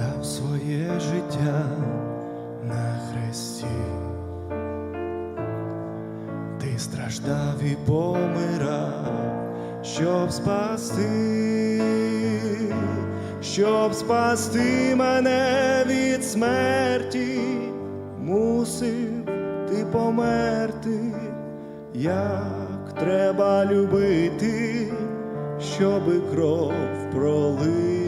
Він дав своє життя на хресті. Ти страждав і помирав, щоб спасти, щоб спасти мене від смерті, мусив ти померти, як треба любити, щоби кров пролити.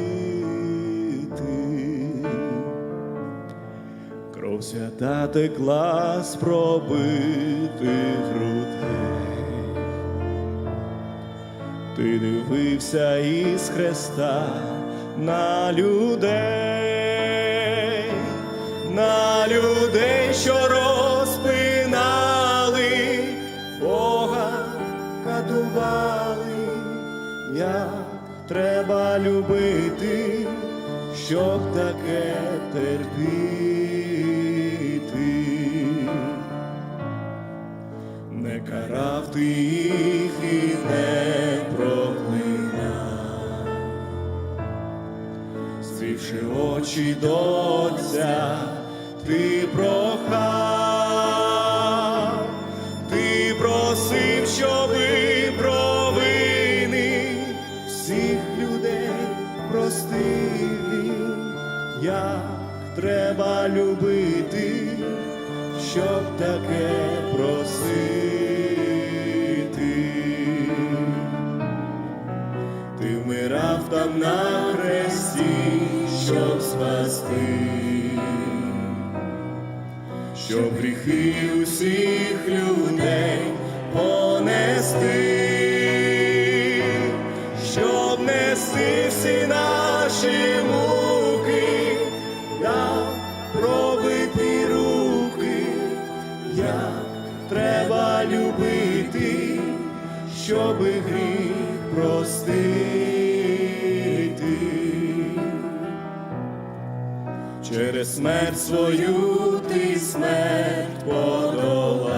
Кров свята текла з пробитих грудей. Ти дивився із хреста на людей, на людей, що розпинали, Бога катували, як треба любити, щоб таке терпіти. Карав ти їх і не проклинав, звівши очі до ти прохав, ти просив, щоби провини всіх людей простив як треба любити, щоб таке просити. Там на хресті, щоб спасти, щоб гріхи усіх людей понести, щоб нести всі наші муки, дав пробити руки, як треба любити, щоби гріх простити. Через смерть свою ти смерть подолав,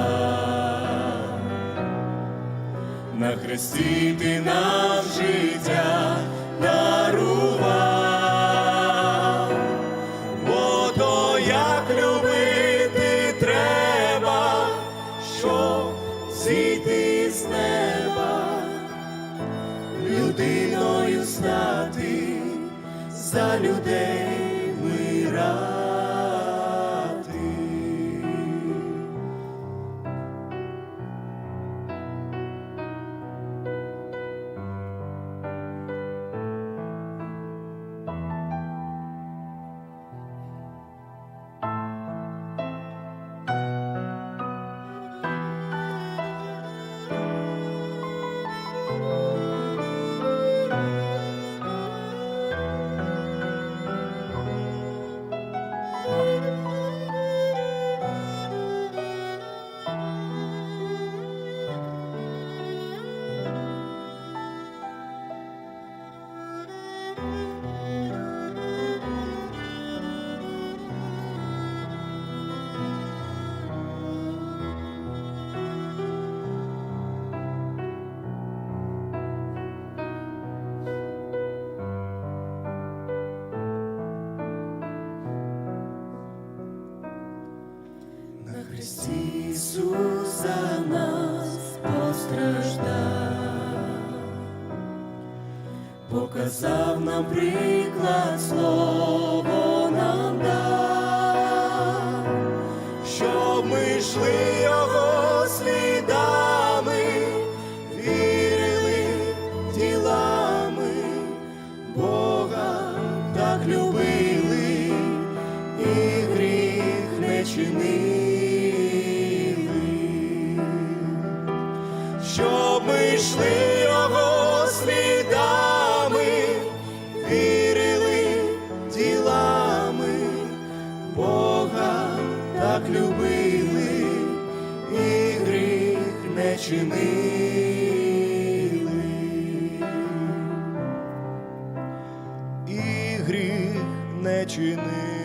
на хресті ти нам життя дарував, бо то як любити треба, щоб зійти з неба, людиною стати за людей ra Христі Ісус показав нам приклад, слово нам дав, щоб ми йшли Його слідами, вірили ділами, Бога так любили і гріх не чинили, щоб ми йшли його слідами, так любили і гріх не чинили. І гріх не чинили.